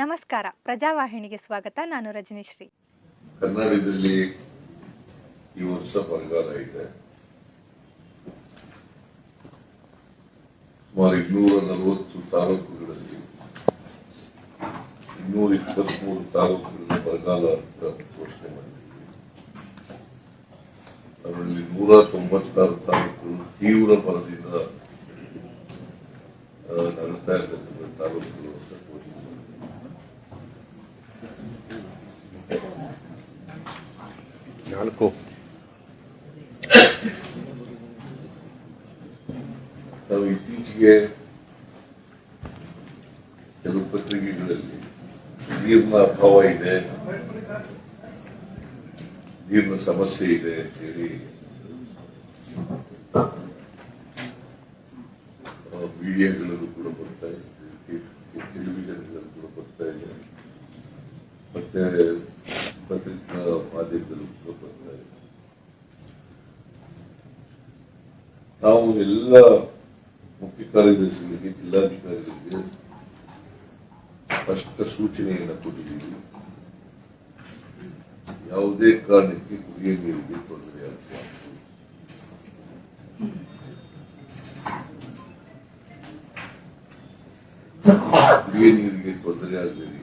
ನಮಸ್ಕಾರ. ಪ್ರಜಾವಾಹಿನಿಗೆ ಸ್ವಾಗತ. ನಾನು ರಜನಿಶ್ರೀ. ಕನ್ನಡದಲ್ಲಿ ಈ ವರ್ಷ ಬರಗಾಲ ಇದೆ. ಸುಮಾರು ಇನ್ನೂರ ನಲವತ್ತು ತಾಲೂಕುಗಳಲ್ಲಿ, ಇನ್ನೂರ ಇಪ್ಪತ್ಮೂರು ತಾಲೂಕುಗಳಲ್ಲಿ ಬರಗಾಲ ಅಂತ ಘೋಷಣೆ ಮಾಡಿದ್ದೀವಿ ಅದರಲ್ಲಿ ನೂರ ತೊಂಬತ್ತಾರು ತಾಲೂಕುಗಳು ತೀವ್ರ ಬರದಿಂದ ನರಳ್ತಾ ಇರ್ತಕ್ಕಂಥ ತಾಲೂಕುಗಳು ಅಂತ ಘೋಷಣೆ ಮಾಡಿದ್ದೀವಿ ನಾಲ್ಕು ನಾವು ಇತ್ತೀಚೆಗೆ ಕೆಲವು ಪತ್ರಿಕೆಗಳಲ್ಲಿ ನೀರಿನ ಅಭಾವ ಇದೆ ನೀರಿನ ಸಮಸ್ಯೆ ಇದೆ ಅಂತೇಳಿ ಮೀಡಿಯಾಗಳಲ್ಲೂ ಕೂಡ ಬರ್ತಾ ಇದೆ ಟೆಲಿವಿಷನ್ಗಳಲ್ಲೂ ಕೂಡ ಬರ್ತಾ ಇದೆ ಮತ್ತೆ ಪತ್ರಿಕಾ ಮಾಧ್ಯಮದಲ್ಲೂ ಬರ್ತಾ ನಾವು ಎಲ್ಲ ಮುಖ್ಯ ಕಾರ್ಯದರ್ಶಿಗಳಿಗೆ, ಜಿಲ್ಲಾಧಿಕಾರಿಗಳಿಗೆ ಸ್ಪಷ್ಟ ಸೂಚನೆಯನ್ನು ಕೊಟ್ಟಿದ್ದೀವಿ. ಯಾವುದೇ ಕಾರಣಕ್ಕೆ ಕುಡಿಯ ನೀರಿಗೆ ತೊಂದರೆ ಆಗಬಾರದು ಕುಡಿಯ ನೀರಿಗೆ ತೊಂದರೆ ರೀತಿಯಲ್ಲಿ